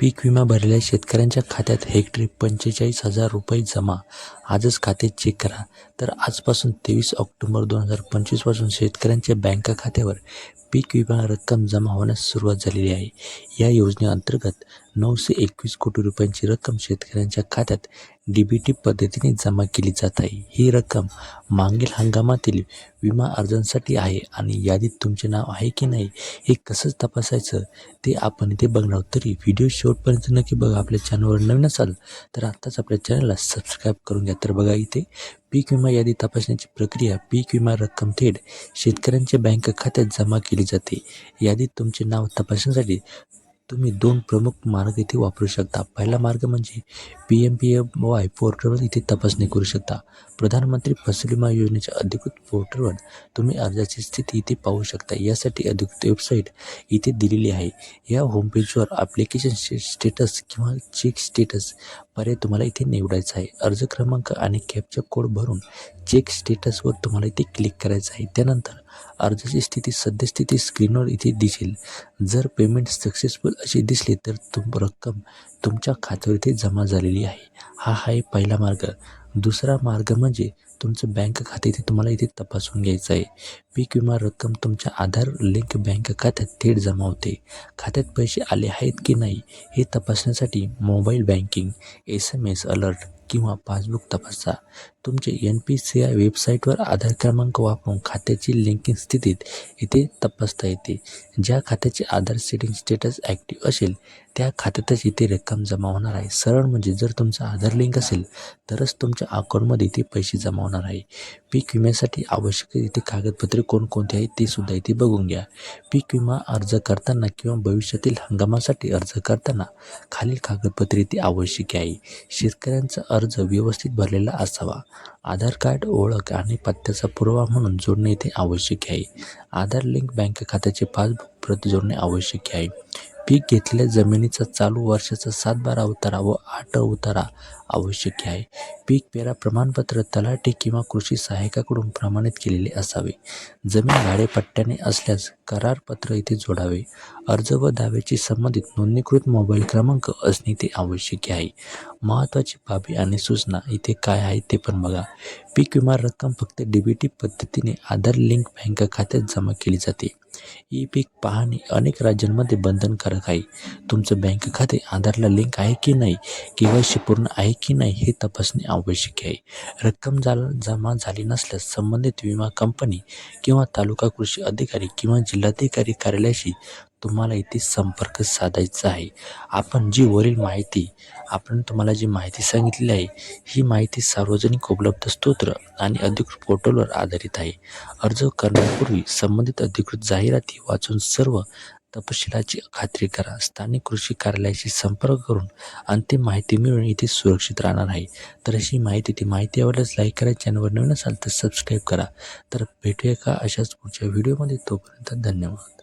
पीक विमा भरलेल्या शेतकऱ्यांच्या खात्यात हेक्टरी पंचेचाळीस हजार रुपये जमा. आजच खाते चेक करा. तर आजपासून तेवीस ऑक्टोबर दोन हजार पंचवीसपासून शेतकऱ्यांच्या बँक खात्यावर पीक विमा रक्कम जमा होण्यास सुरुवात झालेली आहे. या योजनेअंतर्गत नऊशे एकवीस कोटी रुपयांची रक्कम शेतकऱ्यांच्या खात्यात डी बी टी पद्धतीने जमा केली जात आहे. ही रक्कम मागील हंगामातील विमा अर्जांसाठी आहे आणि यादीत तुमचे नाव आहे की नाही हे कसं तपासायचं ते आपण इथे बघणार आहोत. तरी व्हिडिओ शेवटपर्यंत नक्की बघा. आपल्या चॅनलवर नवीन असाल तर आत्ताच आपल्या चॅनलला सबस्क्राईब करून घ्या. तर बघा इथे पीक विमा यादी तपासण्याची प्रक्रिया पीक विमा रक्कम थेट शेतकऱ्यांच्या बँक खात्यात जमा केली जाते. यादीत तुमचे नाव तपासण्यासाठी तुम्ही दोन प्रमुख मार्ग इथे वापरू शकता. पहिला मार्ग म्हणजे P M P M Y पोर्टलवर इथे तपासणी करू शकता. प्रधानमंत्री फसल विमा योजनेच्या अधिकृत पोर्टलवर तुम्ही अर्जाची स्थिती इथे पाहू शकता. यासाठी अधिकृत वेबसाईट इथे दिलेली आहे. या होमपेजवर ॲप्लिकेशन स्टेटस किंवा चेक स्टेटस पर्याय तुम्हाला इथे निवडायचा आहे. अर्ज क्रमांक आणि कॅपचा कोड भरून चेक स्टेटसवर तुम्हाला इथे क्लिक करायचं आहे. त्यानंतर अर्जाची स्थिती सद्यस्थिती स्क्रीनवर इथे दिसेल. जर पेमेंट सक्सेसफुल अशी दिसली तर तुम रक्कम तुमच्या खात्यावर इथे जमा झालेली आहे. हा आहे पहिला मार्ग. दुसरा मार्ग म्हणजे तुमचं बँक खाते इथे तुम्हाला इथे तपासून घ्यायचं आहे. पीक विमा रक्कम तुमच्या आधार लिंक बँक खात्यात थेट जमा होते. खात्यात पैसे आले आहेत की नाही हे तपासण्यासाठी mobile banking S M S alert किंवा पासबुक तपासा. तुमचे एन पी सी आय वेबसाईटवर आधार क्रमांक वापरून खात्याची लिंकिंग स्थितीत इथे तपासता येते. ज्या खात्याचे आधार सेटिंग स्टेटस ॲक्टिव्ह असेल त्या खात्यातच इथे रक्कम जमा होणार आहे. सरळ म्हणजे जर तुमचा आधार लिंक असेल तरच तुमच्या अकाउंटमध्ये इथे पैसे जमा होणार आहे. पीक विम्यासाठी आवश्यक इथे कागदपत्रे कोणकोणते आहेत ते सुद्धा इथे बघून घ्या. पीक विमा अर्ज करताना किंवा भविष्यातील हंगामासाठी अर्ज करताना खालील कागदपत्रे ते आवश्यक आहे. शेतकऱ्यांचा अर्ज व्यवस्थित भरलेला असावा. आधार कार्ड ओळख आणि पत्त्याचा पुरावा म्हणून जोडणे इथे आवश्यक आहे. आधार लिंक बँक खात्याचे पासबुक प्रत जोडणे आवश्यक आहे. पीक घेतलेल्या जमिनीचा चालू वर्षाचा सात बारा उतारा व आठ उतारा आवश्यक आहे. पीक पेरा प्रमाणपत्र तलाठी किंवा कृषी सहाय्यकाकडून प्रमाणित केलेले असावे. जमीन भाडेपट्ट्याने असल्यास करारपत्र इथे जोडावे. अर्ज व दाव्याची संबंधित नोंदणीकृत मोबाईल क्रमांक असणे ते आवश्यक आहे. महत्त्वाची बाबी आणि सूचना इथे काय आहे ते पण बघा. पीक विमा रक्कम फक्त डी बी टी पद्धतीने आधार लिंक बँक खात्यात जमा केली जाते. ई पीक पाहणे अनेक राज्यांमध्ये बंधनकारक आहे. तुमचं बँक खाते आधारला लिंक आहे की नाही के पूर्ण आहे की नाही हे तपासणे आवश्यक आहे. रक्कम झाला जमा झाली नसल्यास संबंधित विमा कंपनी किंवा तालुका कृषी अधिकारी किंवा जिल्हाधिकारी कार्यालयाशी तुम्हाला इथे संपर्क साधायचा आहे. आपण जी वरील माहिती आपण तुम्हाला जी माहिती सांगितली आहे ही माहिती सार्वजनिक उपलब्ध स्तोत्र आणि अधिकृत पोर्टलवर आधारित आहे. अर्ज करण्यापूर्वी संबंधित अधिकृत जाहिराती वाचून सर्व तपशिलाची खात्री करा. स्थानिक कृषी कार्यालयाशी संपर्क करून अंतिम माहिती मिळून इथे सुरक्षित राहणार आहे. तर अशी माहिती ती माहिती आवडल्यास लाईक करा चॅनलवर नवीन असाल तर सबस्क्राईब करा. तर भेटूया का अशाच पुढच्या व्हिडिओमध्ये? तोपर्यंत धन्यवाद.